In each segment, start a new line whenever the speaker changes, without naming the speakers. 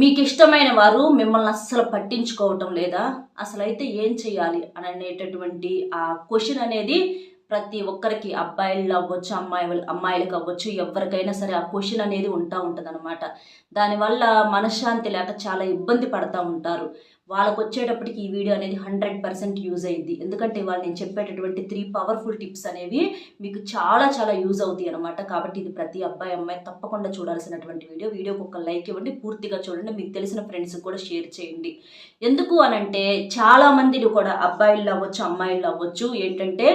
మీకు ఇష్టమైన వారు మిమ్మల్ని అస్సలు పట్టించుకోవటం లేదా? అసలు అయితే ఏం చేయాలి అని అనేటటువంటి ఆ క్వశ్చన్ అనేది ప్రతి ఒక్కరికి అబ్బాయిలు అవ్వచ్చు అమ్మాయి అమ్మాయిలకు అవ్వచ్చు ఎవరికైనా సరే ఆ క్వశ్చన్ అనేది ఉంటా ఉంటుంది అనమాట దానివల్ల మనశ్శాంతి లేక చాలా ఇబ్బంది పడతా ఉంటారు. వాళ్ళకు వచ్చేటప్పటికి ఈ వీడియో అనేది హండ్రెడ్ పర్సెంట్ యూజ్ అయ్యింది ఎందుకంటే ఇవాళ నేను చెప్పేటటువంటి త్రీ పవర్ఫుల్ టిప్స్ అనేవి మీకు చాలా చాలా యూజ్ అవుతాయి అనమాట కాబట్టి ఇది ప్రతి అబ్బాయి అమ్మాయి తప్పకుండా చూడాల్సినటువంటి వీడియో. వీడియోకి ఒక లైక్ ఇవ్వండి పూర్తిగా చూడండి మీకు తెలిసిన ఫ్రెండ్స్కి కూడా షేర్ చేయండి. ఎందుకు అనంటే చాలామందిని కూడా అబ్బాయిలు అవ్వచ్చు అమ్మాయిలు అవ్వచ్చు ఏంటంటే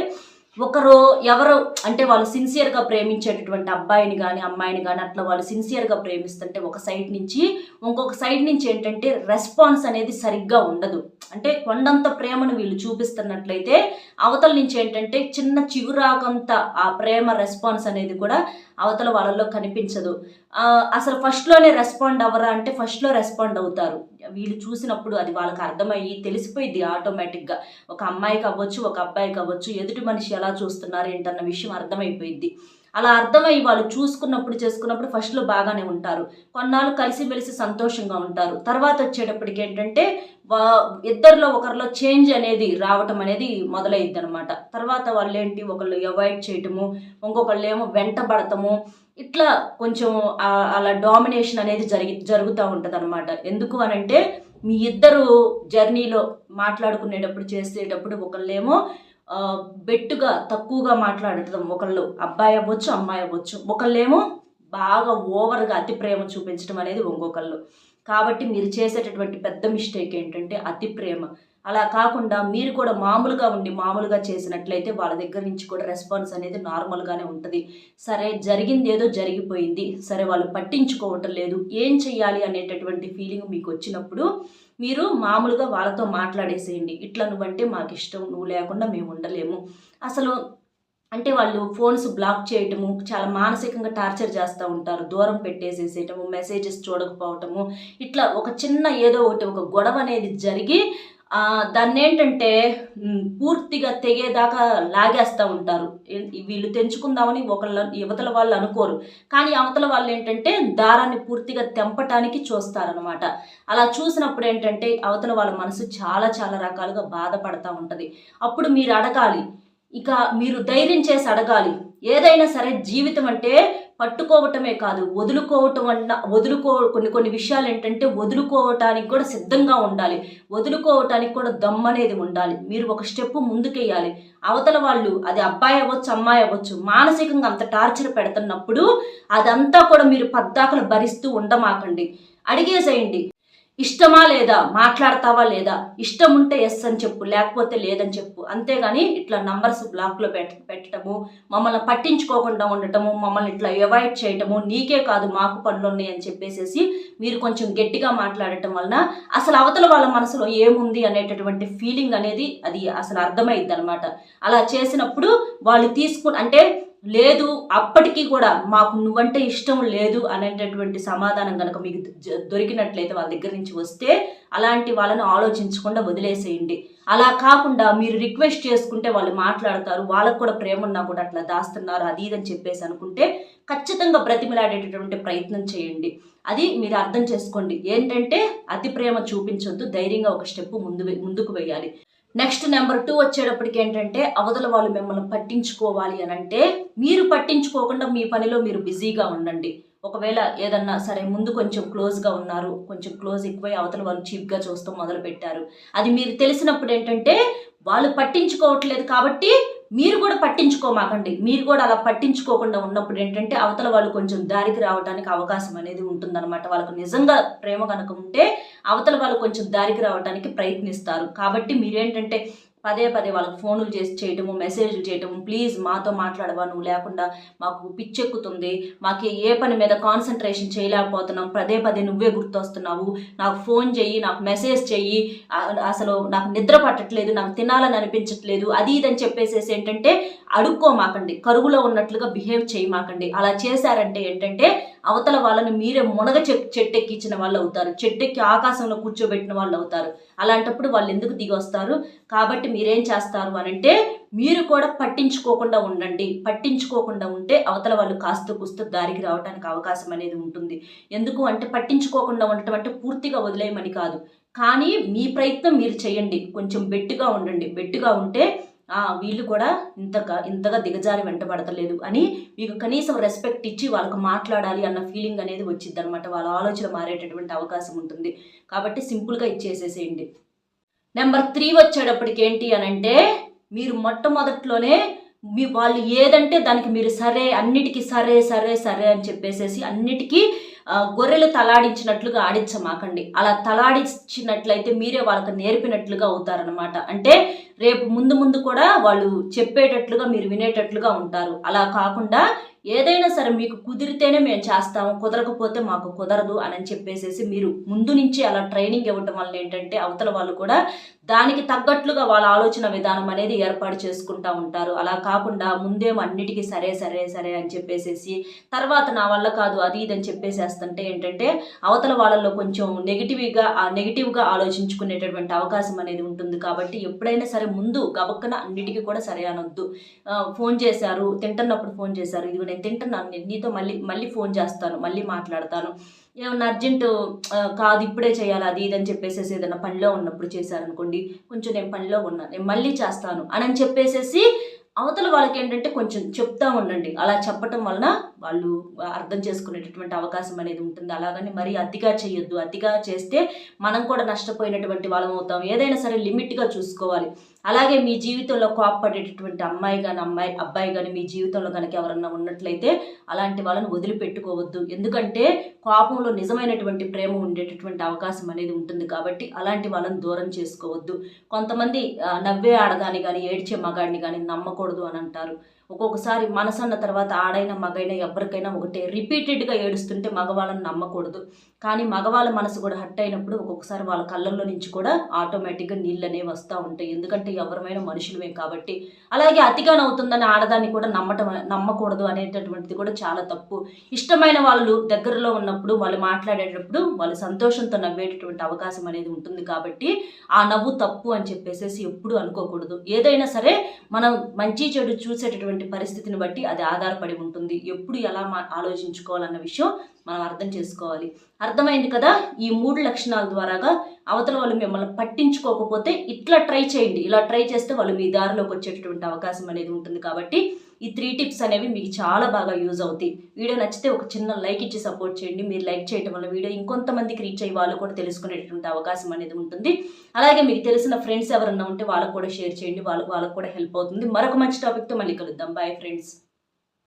ఒకరు ఎవరు అంటే వాళ్ళు సిన్సియర్గా ప్రేమించేటటువంటి అబ్బాయిని కానీ అమ్మాయిని కానీ అట్లా వాళ్ళు సిన్సియర్గా ప్రేమిస్తుంటే ఒక సైడ్ నుంచి ఇంకొక సైడ్ నుంచి ఏంటంటే రెస్పాన్స్ అనేది సరిగ్గా ఉండదు. అంటే కొండంత ప్రేమను వీళ్ళు చూపిస్తున్నట్లయితే అవతల నుంచి ఏంటంటే చిన్న చిగురాకంత ఆ ప్రేమ రెస్పాన్స్ అనేది కూడా అవతల వాళ్ళల్లో కనిపించదు. అసలు ఫస్ట్లోనే రెస్పాండ్ అవ్వరా అంటే ఫస్ట్లో రెస్పాండ్ అవుతారు. వీళ్ళు చూసినప్పుడు అది వాళ్ళకి అర్థమయ్యి తెలిసిపోయింది ఆటోమేటిక్గా ఒక అమ్మాయికి అవ్వచ్చు ఒక అబ్బాయికి అవ్వచ్చు ఎదుటి మనిషి ఎలా చూస్తున్నారు ఏంటన్న విషయం అర్థమైపోయింది అలా అర్థమై వాళ్ళు చూసుకున్నప్పుడు చేసుకున్నప్పుడు ఫస్ట్లో బాగానే ఉంటారు. కొన్నాళ్ళు కలిసిమెలిసి సంతోషంగా ఉంటారు. తర్వాత వచ్చేటప్పటికి ఏంటంటే వా ఇద్దరిలో ఒకరిలో చేంజ్ అనేది రావటం అనేది మొదలైద్ది అనమాట తర్వాత వాళ్ళు ఏంటి ఒకళ్ళు అవాయిడ్ చేయటము ఇంకొకళ్ళు ఏమో వెంటబడటము ఇట్లా కొంచెం అలా డామినేషన్ అనేది జరిగి జరుగుతూ ఉంటుంది అనమాట ఎందుకు అనంటే మీ ఇద్దరు జర్నీలో మాట్లాడుకునేటప్పుడు చేసేటప్పుడు ఒకళ్ళేమో బెట్టుగా తక్కువగా మాట్లాడటం ఒకళ్ళు. అబ్బాయి అవ్వచ్చు అమ్మాయి అవ్వచ్చు. ఒకళ్ళేమో బాగా ఓవర్గా అతి ప్రేమ చూపించడం అనేది ఇంకొకళ్ళు. కాబట్టి మీరు చేసేటటువంటి పెద్ద మిస్టేక్ ఏంటంటే అతి ప్రేమ. అలా కాకుండా మీరు కూడా మామూలుగా ఉండి మామూలుగా చేసినట్లయితే వాళ్ళ దగ్గర నుంచి కూడా రెస్పాన్స్ అనేది నార్మల్గానే ఉంటుంది. సరే జరిగింది ఏదో జరిగిపోయింది. సరే వాళ్ళు పట్టించుకోవటం లేదు. ఏం చెయ్యాలి అనేటటువంటి ఫీలింగ్ మీకు వచ్చినప్పుడు మీరు మామూలుగా వాళ్ళతో మాట్లాడేసేయండి. ఇట్లా నువ్వంటే మాకు ఇష్టం నువ్వు లేకుండా మేము ఉండలేము. అసలు అంటే వాళ్ళు ఫోన్స్ బ్లాక్ చేయటము చాలా మానసికంగా టార్చర్ చేస్తూ ఉంటారు. దూరం పెట్టేసేసేయటము మెసేజెస్ చూడకపోవటము. ఇట్లా ఒక చిన్న ఏదో ఒకటి ఒక గొడవ అనేది జరిగి దాన్ని ఏంటంటే పూర్తిగా తెగేదాకా లాగేస్తూ ఉంటారు. వీళ్ళు తెంచుకుందామని ఒకళ్ళ యువతల వాళ్ళు అనుకోరు. కానీ అవతల వాళ్ళు ఏంటంటే దారాన్ని పూర్తిగా తెంపటానికి చూస్తారనమాట అలా చూసినప్పుడు ఏంటంటే అవతల వాళ్ళ మనసు చాలా చాలా రకాలుగా బాధపడతా ఉంటుంది. అప్పుడు మీరు అడగాలి ఇక మీరు ధైర్యం చేసి అడగాలి. ఏదైనా సరే జీవితం అంటే పట్టుకోవటమే కాదు వదులుకోవటం అన్న వదులుకో కొన్ని కొన్ని విషయాలు ఏంటంటే వదులుకోవటానికి కూడా సిద్ధంగా ఉండాలి. వదులుకోవటానికి కూడా దమ్ అనేది ఉండాలి. మీరు ఒక స్టెప్ ముందుకెయ్యాలి. అవతల వాళ్ళు అది అబ్బాయి అవ్వచ్చు అమ్మాయి అవ్వచ్చు మానసికంగా అంత టార్చర్ పెడుతున్నప్పుడు అదంతా కూడా మీరు పద్దాకలు భరిస్తూ ఉండమాకండి. అడిగేసేయండి. ఇష్టమా లేదా? మాట్లాడతావా లేదా? ఇష్టం ఉంటే ఎస్ అని చెప్పు లేకపోతే లేదని చెప్పు. అంతేగాని ఇట్లా నంబర్స్ బ్లాక్లో పెట్ట పెట్టడము మమ్మల్ని పట్టించుకోకుండా ఉండటము మమ్మల్ని ఇట్లా అవాయిడ్ చేయటము నీకే కాదు మాకు పనులు ఉన్నాయి అని చెప్పేసేసి మీరు కొంచెం గట్టిగా మాట్లాడటం వలన అసలు అవతల వాళ్ళ మనసులో ఏముంది అనేటటువంటి ఫీలింగ్ అనేది అది అసలు అర్థమైద్ది అనమాట అలా చేసినప్పుడు వాళ్ళు తీసుకు అంటే లేదు అప్పటికీ కూడా మాకు నువ్వంటే ఇష్టం లేదు అనేటటువంటి సమాధానం కనుక మీకు దొరికినట్లయితే వాళ్ళ దగ్గర నుంచి వస్తే అలాంటి వాళ్ళని ఆలోచించకుండా వదిలేసేయండి. అలా కాకుండా మీరు రిక్వెస్ట్ చేసుకుంటే వాళ్ళు మాట్లాడతారు వాళ్ళకు కూడా ప్రేమ ఉన్నా కూడా అట్లా దాస్తున్నారు అది ఇది అని చెప్పేసి అనుకుంటే ఖచ్చితంగా బ్రతిమలాడేటటువంటి ప్రయత్నం చేయండి. అది మీరు అర్థం చేసుకోండి. ఏంటంటే అతి ప్రేమ చూపించొద్దు ధైర్యంగా ఒక స్టెప్ ముందు ముందుకు వేయాలి. నెక్స్ట్ నెంబర్ టూ వచ్చేటప్పటికి ఏంటంటే అవతల వాళ్ళు మిమ్మల్ని పట్టించుకోవాలి అని అంటే మీరు పట్టించుకోకుండా మీ పనిలో మీరు బిజీగా ఉండండి. ఒకవేళ ఏదన్నా సరే ముందు కొంచెం క్లోజ్గా ఉన్నారు కొంచెం క్లోజ్ ఎక్కువై అవతల వాళ్ళు చీప్గా చూస్తూ మొదలు పెట్టారు అది మీరు తెలిసినప్పుడు ఏంటంటే వాళ్ళు పట్టించుకోవట్లేదు కాబట్టి మీరు కూడా పట్టించుకోమాకండి. మీరు కూడా అలా పట్టించుకోకుండా ఉన్నప్పుడు ఏంటంటే అవతల వాళ్ళు కొంచెం దారికి రావడానికి అవకాశం అనేది ఉంటుందన్నమాట. వాళ్ళకు నిజంగా ప్రేమ కనుక ఉంటే అవతల వాళ్ళు కొంచెం దారికి రావడానికి ప్రయత్నిస్తారు. కాబట్టి మీరేంటంటే పదే పదే వాళ్ళకి ఫోన్లు చేసి చేయటము మెసేజ్లు చేయటము ప్లీజ్ మాతో మాట్లాడవా నువ్వు లేకుండా మాకు పిచ్చెక్కుతుంది. మాకు ఏ పని మీద కాన్సన్ట్రేషన్ చేయలేకపోతున్నాం. పదే పదే నువ్వే గుర్తొస్తున్నావు. నాకు ఫోన్ చెయ్యి నాకు మెసేజ్ చెయ్యి. అసలు నాకు నిద్ర పట్టట్లేదు నాకు తినాలని అనిపించట్లేదు. అది ఇది అని చెప్పేసేసి ఏంటంటే అడుక్కోమాకండి. కరువులో ఉన్నట్లుగా బిహేవ్ చేయమాకండి. అలా చేశారంటే ఏంటంటే అవతల వాళ్ళని మీరే మునగ చెట్టెక్కించిన వాళ్ళు అవుతారు చెట్టెక్కి ఆకాశంలో కూర్చోబెట్టిన వాళ్ళు అవుతారు అలాంటప్పుడు వాళ్ళు ఎందుకు దిగి వస్తారు కాబట్టి మీరేం చేస్తారు అని అంటే మీరు కూడా పట్టించుకోకుండా ఉండండి. పట్టించుకోకుండా ఉంటే అవతల వాళ్ళు కాస్త కుస్తూ దారికి రావడానికి అవకాశం అనేది ఉంటుంది. ఎందుకు అంటే పట్టించుకోకుండా ఉండటం అంటే పూర్తిగా వదిలేయమని కాదు. కానీ మీ ప్రయత్నం మీరు చేయండి. కొంచెం బెట్టుగా ఉండండి. బెట్టుగా ఉంటే వీళ్ళు కూడా ఇంతగా ఇంతగా దిగజారి వెంటబడతలేదు అని మీకు కనీసం రెస్పెక్ట్ ఇచ్చి వాళ్ళకు మాట్లాడాలి అన్న ఫీలింగ్ అనేది వచ్చింది అనమాట వాళ్ళ ఆలోచన మారేటటువంటి అవకాశం ఉంటుంది. కాబట్టి సింపుల్గా ఇచ్చేసేసేయండి. నెంబర్ త్రీ వచ్చేటప్పటికి ఏంటి అని అంటే మీరు మొట్టమొదట్లోనే మీ వాళ్ళు ఏదంటే దానికి మీరు సరే అన్నిటికీ సరే సరే సరే అని చెప్పేసేసి అన్నిటికీ గొర్రెలు తలాడించినట్లుగా ఆడించమాకండి. అలా తలాడించినట్లయితే మీరే వాళ్ళకి నేర్పినట్లుగా అవుతారనమాట అంటే రేపు ముందు ముందు కూడా వాళ్ళు చెప్పేటట్లుగా మీరు వినేటట్లుగా ఉంటారు. అలా కాకుండా ఏదైనా సరే మీకు కుదిరితేనే మేము చేస్తాము కుదరకపోతే మాకు కుదరదు అని చెప్పేసేసి మీరు ముందు నుంచి అలా ట్రైనింగ్ ఇవ్వటం వల్ల ఏంటంటే అవతల వాళ్ళు కూడా దానికి తగ్గట్లుగా వాళ్ళ ఆలోచన విధానం అనేది ఏర్పాటు చేసుకుంటా ఉంటారు. అలా కాకుండా ముందేమో అన్నిటికీ సరే సరే సరే అని చెప్పేసేసి తర్వాత నా వల్ల కాదు అది ఇది అని చెప్పేసేస్తుంటే ఏంటంటే అవతల వాళ్ళలో కొంచెం నెగిటివ్గా ఆ నెగిటివ్గా ఆలోచించుకునేటటువంటి అవకాశం అనేది ఉంటుంది. కాబట్టి ఎప్పుడైనా సరే ముందు గబక్కన అన్నిటికీ కూడా సరే అనొద్దు. ఫోన్ చేశారు తింటున్నప్పుడు ఫోన్ చేశారు ఇదిగో నేను తింటున్నాను నేను నీతో మళ్ళీ మళ్ళీ ఫోన్ చేస్తాను మళ్ళీ మాట్లాడతాను. ఏమన్నా అర్జెంటు కాదు ఇప్పుడే చేయాలి అది ఇది అని చెప్పేసేసి ఏదైనా పనిలో ఉన్నప్పుడు చేశారనుకోండి కొంచెం నేను పనిలో ఉన్నాను నేను మళ్ళీ చేస్తాను అని అని చెప్పేసేసి అవతల వాళ్ళకి ఏంటంటే కొంచెం చెప్తా ఉండండి. అలా చెప్పటం వలన వాళ్ళు అర్థం చేసుకునేటటువంటి అవకాశం అనేది ఉంటుంది. అలాగని మరీ అతిగా చేయొద్దు. అతిగా చేస్తే మనం కూడా నష్టపోయినటువంటి వాళ్ళం అవుతాం. ఏదైనా సరే లిమిట్గా చూసుకోవాలి. అలాగే మీ జీవితంలో కోపపడేటటువంటి అమ్మాయి కానీ అమ్మాయి అబ్బాయి కానీ మీ జీవితంలో కనుక ఎవరన్నా ఉన్నట్లయితే అలాంటి వాళ్ళని వదిలిపెట్టుకోవద్దు. ఎందుకంటే కోపంలో నిజమైనటువంటి ప్రేమ ఉండేటటువంటి అవకాశం అనేది ఉంటుంది కాబట్టి అలాంటి వాళ్ళని దూరం చేసుకోవద్దు. కొంతమంది నవ్వే ఆడదాని కానీ ఏడ్చే మగాడిని కానీ నమ్మకూడదు అని అంటారు. ఒక్కొక్కసారి మనసు అన్న తర్వాత ఆడైనా మగైనా ఎవరికైనా ఒకటే. రిపీటెడ్గా ఏడుస్తుంటే మగవాళ్ళని నమ్మకూడదు. కానీ మగవాళ్ళ మనసు కూడా హట్ అయినప్పుడు ఒక్కొక్కసారి వాళ్ళ కళ్ళల్లో నుంచి కూడా ఆటోమేటిక్గా నీళ్ళు అనేవి వస్తూ ఉంటాయి. ఎందుకంటే ఎవరమైనా మనుషులమే కాబట్టి. అలాగే అతిగా నవ్వుతుందని ఆడదాన్ని కూడా నమ్మటం నమ్మకూడదు అనేటటువంటిది కూడా చాలా తప్పు. ఇష్టమైన వాళ్ళు దగ్గరలో ఉన్నప్పుడు వాళ్ళు మాట్లాడేటప్పుడు వాళ్ళు సంతోషంతో నవ్వేటటువంటి అవకాశం అనేది ఉంటుంది కాబట్టి ఆ నవ్వు తప్పు అని చెప్పేసేసి ఎప్పుడు అనుకోకూడదు. ఏదైనా సరే మనం మంచి చెడు చూసేటటువంటి పరిస్థితిని బట్టి అది ఆధారపడి ఉంటుంది. ఎప్పుడు ఎలా మా ఆలోచించుకోవాలన్న విషయం మనం అర్థం చేసుకోవాలి. అర్థమైంది కదా? ఈ మూడు లక్షణాల ద్వారాగా అవతల వాళ్ళు మిమ్మల్ని పట్టించుకోకపోతే ఇట్లా ట్రై చేయండి. ఇలా ట్రై చేస్తే వాళ్ళు మీ దారిలోకి వచ్చేటటువంటి అవకాశం అనేది ఉంటుంది కాబట్టి ఈ త్రీ టిప్స్ అనేవి మీకు చాలా బాగా యూజ్ అవుతాయి. వీడియో నచ్చితే ఒక చిన్న లైక్ ఇచ్చి సపోర్ట్ చేయండి. మీరు లైక్ చేయడం వల్ల వీడియో ఇంకొంతమందికి రీచ్ అయ్యి వాళ్ళు కూడా తెలుసుకునేటువంటి అవకాశం అనేది ఉంటుంది. అలాగే మీకు తెలిసిన ఫ్రెండ్స్ ఎవరన్నా ఉంటే వాళ్ళకు కూడా షేర్ చేయండి. వాళ్ళకు వాళ్ళకు కూడా హెల్ప్ అవుతుంది. మరొక మంచి టాపిక్తో మళ్ళీ కలుద్దాం. Bye friends